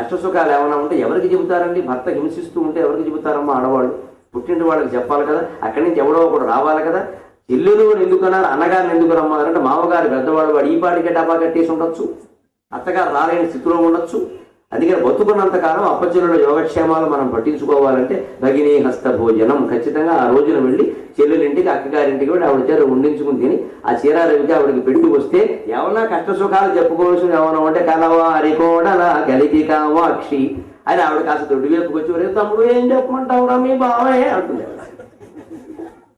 కష్టసుఖాలు ఏమైనా ఉంటే ఎవరికి చెబుతారండి? భర్త హింసిస్తూ ఉంటే ఎవరికి చెబుతారమ్మా ఆడవాళ్ళు? పుట్టింటి వాళ్ళకి చెప్పాలి కదా అక్కడి నుంచి ఎవడో ఒకడు రావాలి కదా. చెల్లెలు ఎందుకు అన్నారు అన్నగారిని ఎందుకు రమ్మన్నారంటే మామగారు పెద్దవాడు వాడు ఈ పాటికి డబ్బా కట్టేసి ఉండొచ్చు. అత్తగారు రాలేని స్థితిలో ఉండొచ్చు. అందుకని బతుకున్నంత కాలం అప్పచెల్లుల యోగక్షేమాలు మనం పట్టించుకోవాలంటే భగిని హస్త భోజనం ఖచ్చితంగా ఆ రోజున వెళ్ళి చెల్లెలింటికి అక్కగారింటికి వెళ్ళి ఆవిడ చేత వండించుకుని తిని ఆ చీరారవికి ఆవిడకి పెట్టి వస్తే ఏమన్నా కష్ట సుఖాలు చెప్పుకోవాల్సింది ఏమన్నా ఉంటే కలవారి కోడల కలికి కామాక్షి అని ఆవిడ కాస్త దొడ్డు వేపుకొచ్చి వచ్చి తమ్ముడు ఏం చెప్పమంటావురా మీ బావే? అంటుంది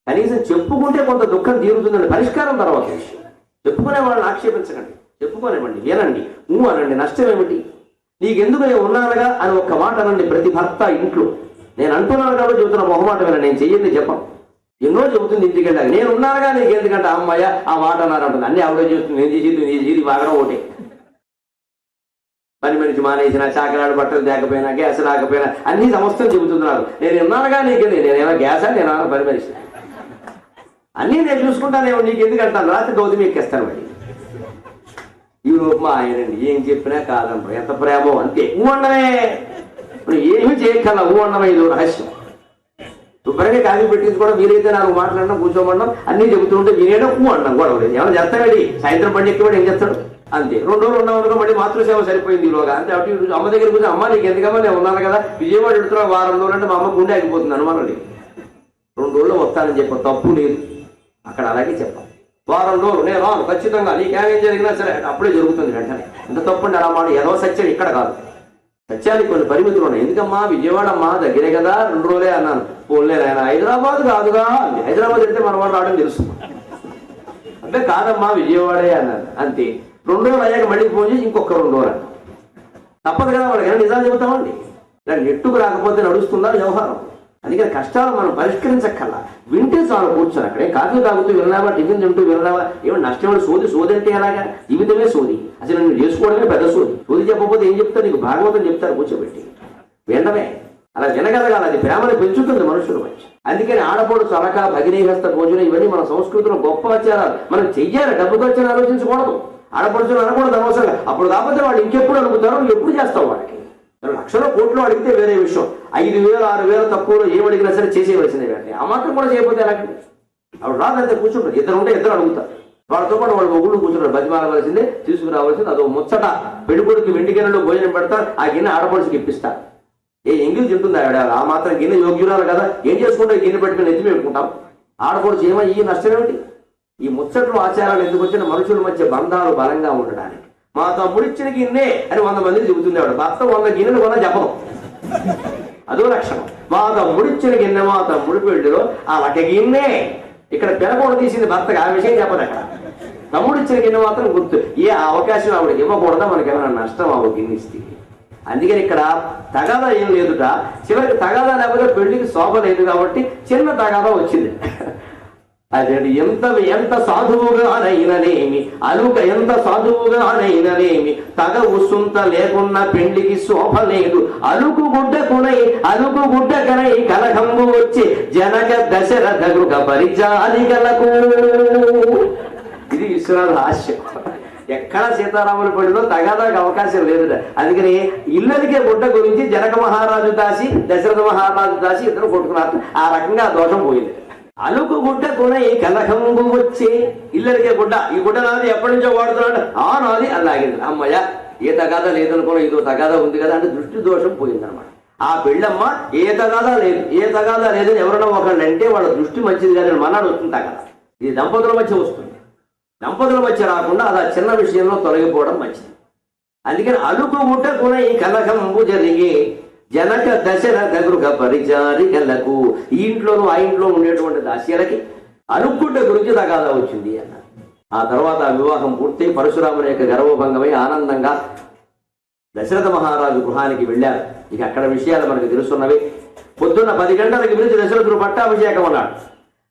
కనీసం చెప్పుకుంటే కొంత దుఃఖం తీరుతుందండి. పరిష్కారం తర్వాత విషయం. చెప్పుకునే వాళ్ళని ఆక్షేపించకండి. చెప్పుకోనివ్వండి. వినండి. నువ్వు అనండి. నష్టం ఏమిటి? నీకెందుకు నేను ఉన్నానుగా అని ఒక్క మాట అనండి ప్రతి భర్త ఇంట్లో. నేను అంటున్నాను కాబట్టి చెబుతున్న మొహమాట వినండి నేను చెయ్యండి చెప్పం. ఎన్నో చెబుతుంది ఇంటికి వెళ్ళాక నేను ఉన్నానుగా నీకు ఎందుకంటే అమ్మాయ ఆ మాట అన్నారు అంటుంది. అన్ని ఆవిడే చేస్తుంది నేను చేసేది నీ చేసి బాగా ఒకటి పని మనిషి మానేసిన చాకరాడు బట్టలు తేకపోయినా గ్యాస్ రాకపోయినా అన్ని సమస్యలు చెబుతున్నారు నేను ఉన్నానుగా నీకెందుకు? నేనేమో గ్యాసా? నేను పని మనిషి అన్నీ నేను చూసుకుంటాను నీకు ఎందుకంటాను రాత్రి గౌతమి ఎక్కేస్తాను మళ్ళీ. ఈ రూపం ఆయనండి ఏం చెప్పినా కాదనరు. ఎంత ప్రేమో అంతే. ఊ అన్నమే ఇప్పుడు ఏమీ చేయక్కల ఊ అన్నమే ఇది రహస్యం. శుభ్రంగా కాఫీ పెట్టించుకోవడం వీలైతే నాకు మాట్లాడడం కూర్చోమడం అన్నీ చెబుతుంటే వినేయడం ఊ అండం గొడవ లేదు. ఏమైనా చేస్తాడండి సాయంత్రం పండి ఎక్కివాడు ఏం చేస్తాడు? అంతే. రెండు రోజులు ఉన్నాం అనుకో మళ్ళీ మాతృసేవ సరిపోయింది ఈలోగా. అంతే. అటు ఇటు అమ్మ దగ్గర కూర్చొని అమ్మ నీకు ఎందుకమ్మా నేను ఉన్నాను కదా. విజయవాడ వెళ్తున్నా వారం రోజులు అంటే మా అమ్మ గుండె ఆగిపోతుంది అనుమానం రెండు రోజులు వస్తానని చెప్ప తప్పు లేదు. అక్కడ అలాగే చెప్పాం. వారం రోజులు. నేను రాను. ఖచ్చితంగా. నీకేమేం జరిగినా సరే అప్పుడే జరుగుతుంది వెంటనే. ఎంత తప్పండి అలా మాట ఏదో సత్యం ఇక్కడ కాదు. సత్యానికి కొన్ని పరిమితులు ఉన్నాయి. ఎందుకమ్మా? విజయవాడ అమ్మా దగ్గరే కదా. రెండు రోజులే అన్నాను. పోలే ఆయన హైదరాబాద్ కాదుగా హైదరాబాద్ అంటే మన వాడు రావడం తెలుసు. అంటే కాదమ్మా విజయవాడే అన్నాను. అంతే. రెండు రోజులు అయ్యాక మళ్ళీ ఫోన్ చేసి ఇంకొక రెండు రోజులు తప్పదు కదా వాళ్ళకి. నిజాలు చెబుతామండి? ఇలా నెట్టుకు రాకపోతే నడుస్తుందా వ్యవహారం? అందుకని కష్టాలు మనం పరిష్కరించక్కల్లా వింటే చాలు కూర్చొని అక్కడే కాఫీ తాగుతూ విన్నావా టిఫిన్ తింటూ విన్నావా ఏమో నష్టం సోది సోది అంటే ఎలాగా? జీవితమే సోది. అసలు నువ్వు చేసుకోవడమే పెద్ద సోది. సోది చెప్పకపోతే ఏం చెప్తారు? నీకు భాగవతం చెప్తారు కూర్చోబెట్టి. వినడమే. అలా వినగలగాలి అది ప్రేమను పెంచుతుంది మనుషులు మధ్య. అందుకని ఆడపోడు చలక భగినీహస్త భోజనం ఇవన్నీ మన సంస్కృతిలో గొప్ప ఆచారాలు. మనం చెయ్యాలి డబ్బు ఖర్చుని ఆలోచించకూడదు. ఆడపడుచులు అనకూడదు అనవసరంగా. అప్పుడు కాకపోతే వాళ్ళు ఇంకెప్పుడు అడుగుతారో ఎప్పుడు చేస్తావు వాళ్ళకి? లక్షల కోట్లు అడిగితే వేరే విషయం. ఐదు వేలు ఆరు వేలు తక్కువలో ఏం అడిగినా సరే చేసేవలసిందే వెంటనే. ఆ మాత్రం కూడా చేయకపోతే ఎలాంటి ఆవిడ రాదంతా కూర్చుంటారు ఇద్దరు ఉంటే ఇద్దరు అడుగుతారు. వాళ్ళతో పాటు వాళ్ళు మొగుళ్ళు కూర్చుంటారు. బతిమాలవలసిందే తీసుకురావాల్సింది. అదో ముచ్చట. పెడుకొడికి వెండి గిన్నెలో భోజనం పెడతారు ఆ గిన్నె ఆడపడుచుకి ఇప్పిస్తారు ఏ ఎంగిల్ తింటుంది ఆవిడ? ఆ మాత్రం గిన్నె యోగ్యురాలు కదా. ఏం చేసుకుంటే గిన్నె పెట్టుకుని ఎత్తి పెట్టుకుంటాం ఆడపడుచు ఏమో ఈ నష్టం ఏమిటి ఈ ముచ్చట్లు ఆచారాలు ఎందుకు వచ్చిన మనుషుల మధ్య బంధాలు బలంగా ఉండడానికి. మా తమ్ముడిచ్చిన గిన్నె అని వంద మందిని చెబుతుంది భర్త వంద గిన్నెలు కొన్నా చెప్పదు అదో లక్షణం. మా తమ్ముడిచ్చిన గిన్నె మా తమ్ముడు పెళ్ళిలో ఆ లక గిన్నె. ఇక్కడ పిలకూడ తీసింది భర్తకు ఆ విషయం చెప్పదు అక్కడ. తమ్ముడిచ్చిన గిన్నె మాత్రం గుర్తు. ఏ అవకాశం ఆవిడకి ఇవ్వకూడదా? మనకి ఏమైనా నష్టం ఆవిడ గిన్నె ఇస్తే. అందుకని ఇక్కడ తగాదా ఏం లేదుట. చివరికి తగాదా లేకపోతే పెళ్ళికి శోభ లేదు కాబట్టి చిన్న తగాదా వచ్చింది. అదే ఎంత ఎంత సాధువుగానైననేమి అలుక ఎంత సాధువుగానైననేమి తగ ఉసుంత లేకున్న పెండికి శోభ లేదు. అలుకు గుడ్డకునై అలుకు గుడ్డకనై కలహంబు వచ్చి జనక దశరథ గృహ పరిచాలికలకు ఇది విశ్వనాథ హాస్యం ఎక్కడ సీతారాములు పెళ్ళిలో తగాదాకి అవకాశం లేదు అందుకని ఇల్లరికే గుడ్డ గురించి జనక మహారాజు దాసి దశరథ మహారాజు దాసి ఇద్దరు కొట్టుకున్నారు. ఆ రకంగా ఆ దోషం పోయింది. అలుకు గుడ్డ ఈ కలహంబు వచ్చి? ఇల్లరికే గుడ్డ. ఈ గుడ్డ నాది ఎప్పటి నుంచో వాడుతున్నాడు. ఆ నాది అలాగింది అమ్మయ్య ఏ తగాదా లేదనుకోవడం ఇదో తగాదా ఉంది కదా అంటే దృష్టి దోషం పోయిందనమాట ఆ పెళ్ళమ్మ ఏ తగాదా లేదు. ఏ తగాదా లేదని ఎవరైనా ఒకళ్ళు అంటే వాళ్ళ దృష్టి మంచిది కాదని మనాడు వస్తుంది తగాదా. ఇది దంపతుల మధ్య వస్తుంది. దంపతుల మధ్య రాకుండా అది ఆ చిన్న విషయంలో తొలగిపోవడం మంచిది. అందుకని అలుకు గుట్ట కూడా ఈ కలకంబు జరిగి జనక దశరథ గృహ పరిచారికలకు ఈ ఇంట్లోనూ ఆ ఇంట్లో ఉండేటువంటి దాస్యలకి అనుకుంటే గురించి తగాదా వచ్చింది అన్న. ఆ తర్వాత ఆ వివాహం పూర్తి పరశురాముని యొక్క గర్వభంగమై ఆనందంగా దశరథ మహారాజు గృహానికి వెళ్ళారు. ఇక అక్కడ విషయాలు మనకు తెలుసున్నవి పొద్దున్న పది గంటలకి పిలిచి దశరథుడు పట్టాభిషేకం అన్నాడు.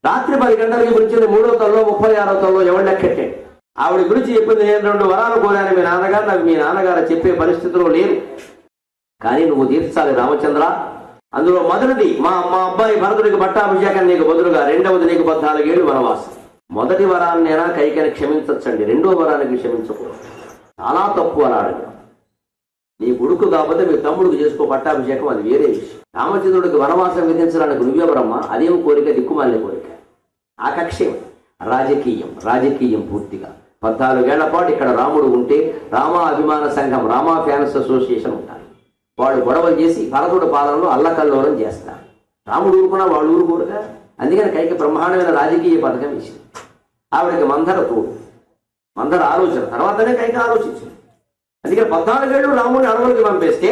రాత్రి పది గంటలకి పిలిచింది మూడో తల్లో ముప్పై ఆరో తల్లో ఎవరు లెక్కట్టే? ఆవిడ గురించి చెప్పింది నేను రెండు వరాలు కోరాను. మీ నాన్నగారు నాకు మీ నాన్నగారు చెప్పే పరిస్థితిలో లేరు. కానీ నువ్వు తీర్చాలి రామచంద్ర. అందులో మొదటిది మా మా అబ్బాయి భరతుడికి పట్టాభిషేకం నీకు బదులుగా రెండవది నీకు పద్నాలుగేళ్ళు వనవాసం. మొదటి వరాన్నైనా కైకని క్షమించచ్చండి రెండో వరానికి క్షమించకూడదు చాలా తప్పు అన్నాడు. నీ కొడుకు కాకపోతే మీ తమ్ముడికి చేసుకో పట్టాభిషేకం అది వేరే విషయం. రామచంద్రుడికి వనవాసం విధించడానికి నువ్వెవరమ్మా? అదేం కోరిక? దిక్కుమాలిన కోరిక. ఆ కక్ష్యం రాజకీయం రాజకీయం పూర్తిగా. పద్నాలుగేళ్ళ పాటు ఇక్కడ రాముడు ఉంటే రామ అభిమాన సంఘం రామా ఫ్యాన్స్ అసోసియేషన్ ఉంటారు. వాళ్ళు గొడవలు చేసి భరతుడి పాలనలో అల్లకల్లోలం చేస్తారు. రాముడు ఊరుకున్నా వాళ్ళు ఊరుకోరుగా. అందుకని కైకి బ్రహ్మాండమైన రాజకీయ పథకం ఇచ్చింది. ఆవిడకి మందర తోడు మందర ఆలోచన. తర్వాతనే కైకి ఆలోచించింది. అందుకని పద్నాలుగేళ్ళు రాముడిని అడవులకి పంపేస్తే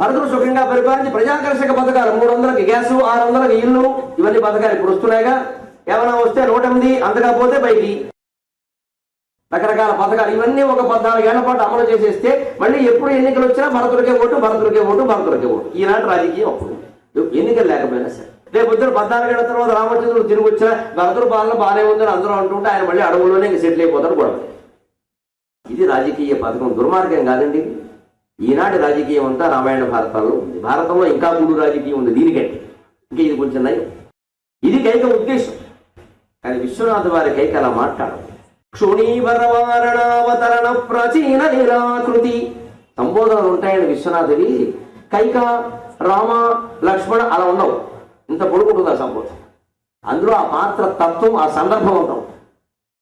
భరతుడు సుఖంగా పరిపాలించి ప్రజాకర్షక పథకాలు మూడు వందలకి గ్యాసు ఆరు వందలకి ఇల్లు ఇవన్నీ పథకాలు ఇప్పుడు వస్తున్నాయిగా. ఏమైనా వస్తే నూట ఎనిమిది అంతగా పోతే పైకి. రకరకాల పథకాలు ఇవన్నీ ఒక పద్నాలుగేళ్ళ పాటు అమలు చేసేస్తే మళ్ళీ ఎప్పుడు ఎన్నికలు వచ్చినా భరతుడికే ఓటు భరతుడికే ఓటు భరతుడికే ఓటు. ఈనాటి రాజకీయం అప్పుడు. ఎన్నికలు లేకపోయినా సరే. రేపు వచ్చిన పద్నాలుగేళ్ళ తర్వాత రామచంద్రుడు తిరిగి వచ్చినా భరతుడు పాలన బాగానే ఉందని అందరూ అంటుంటే ఆయన మళ్ళీ అడవుల్లోనే ఇంక సెటిల్ అయిపోతారు గొడవ. ఇది రాజకీయ పథకం దుర్మార్గం కాదండి. ఈనాటి రాజకీయం అంతా రామాయణ భారతాల్లో ఉంది. భారతంలో ఇంకా మూడు రాజకీయం ఉంది దీనికంటే. ఇంకా ఇది కొంచెం నయం. ఇది కైక ఉద్దేశం. కానీ విశ్వనాథ్ వారి కైక అలా మాట్లాడదు. క్షుణీవరవారణావతరణ ప్రాచీన నిరాకృతి సంబోధనలు ఉంటాయని విశ్వనాథుడి. కైక రామ లక్ష్మణ అలా ఉండవు. ఇంత పొడుకుంటుంది ఆ సంబోధన. అందులో ఆ పాత్ర తత్వం ఆ సందర్భం ఉండవు.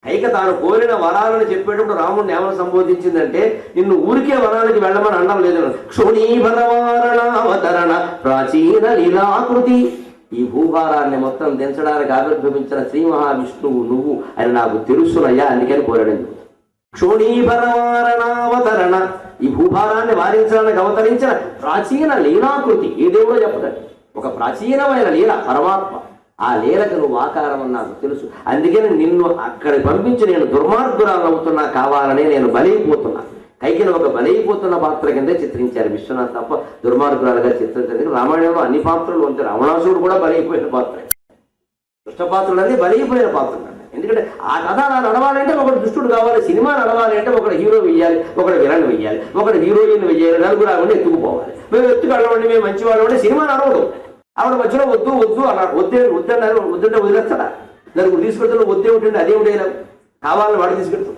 కైక తాను కోరిన వరాలను చెప్పేటప్పుడు రాముడిని ఏమని సంబోధించిందంటే నిన్ను ఊరికే వరాలకి వెళ్ళమని అనడం లేదు. క్షుణీవరవారణావతరణ ప్రాచీన లీలాకృతి. ఈ భూభారాన్ని మొత్తం దించడానికి ఆవిర్భవించిన శ్రీ మహావిష్ణువు నువ్వు అని నాకు తెలుసునయ్యా అందుకని కోరడం క్షోణీభరవారణావతరణ ఈ భూభారాన్ని వారించడానికి అవతరించిన ప్రాచీన లీలాకృతి ఏ దేవుడో చెప్పదండి ఒక ప్రాచీనమైన లీల పరమాత్మ. ఆ లీలకు నువ్వు ఆకారం అని నాకు తెలుసు. అందుకని నిన్ను అక్కడికి పంపించి నేను దుర్మార్గురాలు అవుతున్నా కావాలని నేను బలైపోతున్నా. కైకిన ఒక బలైపోతున్న పాత్ర కింద చిత్రించారు విశ్వనాథ్ తప్ప దుర్మార్గురాలుగా చిత్రించారు రామాయణంలో అన్ని పాత్రలు ఉంటారు రావణాసుడు కూడా బలైపోయిన పాత్ర. దుష్ట పాత్రలన్నీ బలైపోయిన పాత్రలు. ఎందుకంటే ఆ కథ అలా నడవాలంటే ఒకడు దుష్టుడు కావాలి సినిమా నడవాలి అంటే ఒకడు హీరో వెయ్యాలి ఒకడు విలన్ వెయ్యాలి ఒకడు హీరోయిన్ వెయ్యాలి నలుగురు ఆవిడ ఎత్తుకుపోవాలి. మేము ఎత్తుకెళ్ళమండి మేము మంచి వాళ్ళు అంటే సినిమా నడవదు. ఆవిడ మధ్యలో వద్దు వద్దు అన్నాడు వద్దే వద్దన్నారు వద్దంటే వదిలేస్తాడా? నలుగురు తీసుకెళ్తున్నా వద్దే ఉంటుంది అదే ఉండేలా కావాలని వాడు తీసుకెళ్తాడు.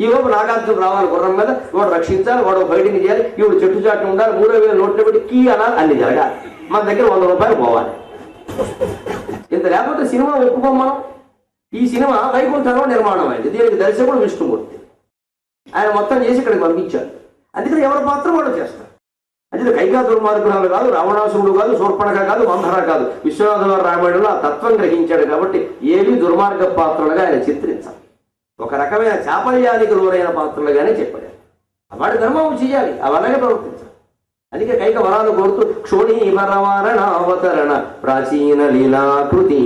ఈ లోపు నాగార్జున రావాలి గుర్రం మీద వాడు రక్షించాలి వాడు బయటికి చేయాలి ఇవి చెట్టు చాటు ఉండాలి మూడో వేల నోట్లో పెట్టి కీ అనాలి అన్ని జరగాలి. మన దగ్గర వంద రూపాయలు పోవాలి. ఇంత లేకపోతే సినిమా ఒప్పుకోం మనం? ఈ సినిమా వైకుంఠంలో నిర్మాణం అయింది. దీనికి దర్శకుడు విష్ణుమూర్తి. ఆయన మొత్తం చేసి ఇక్కడికి పంపించారు. అందుకని ఎవరి పాత్ర వాళ్ళు చేస్తారు? అది కైకా దుర్మార్గురాలు కాదు రావణాసురుడు కాదు శూర్పణక కాదు మంధర కాదు. విశ్వనాథ రామాయణంలో ఆ తత్వం గ్రహించాడు కాబట్టి ఏవి దుర్మార్గ పాత్రలుగా ఆయన చిత్రించాలి. ఒక రకమైన చాపల్యానికి లోనైన పాత్రలుగానే చెప్పాడు. వాడి ధర్మం చేయాలి అవన్నీ ప్రవర్తించాలి. అందుకే కైక వరాలు కోరుతూ క్షోణీవరవారణావతరణ ప్రాచీన లీలాకృతి.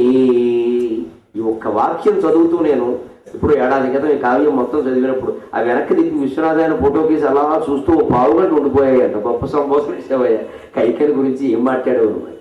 ఈ ఒక్క వాక్యం చదువుతూ నేను ఇప్పుడు ఏడాది క్రితం ఈ కావ్యం మొత్తం చదివినప్పుడు ఆ వెనక్కి దిక్కు విశ్వనాథాయన ఫోటో అలా చూస్తూ పావుగంట ఉండిపోయాయి అంట. గొప్ప సంభోషం ఇచ్చేవయ్యా కైకని గురించి ఏం మాట్లాడేవారు మరి?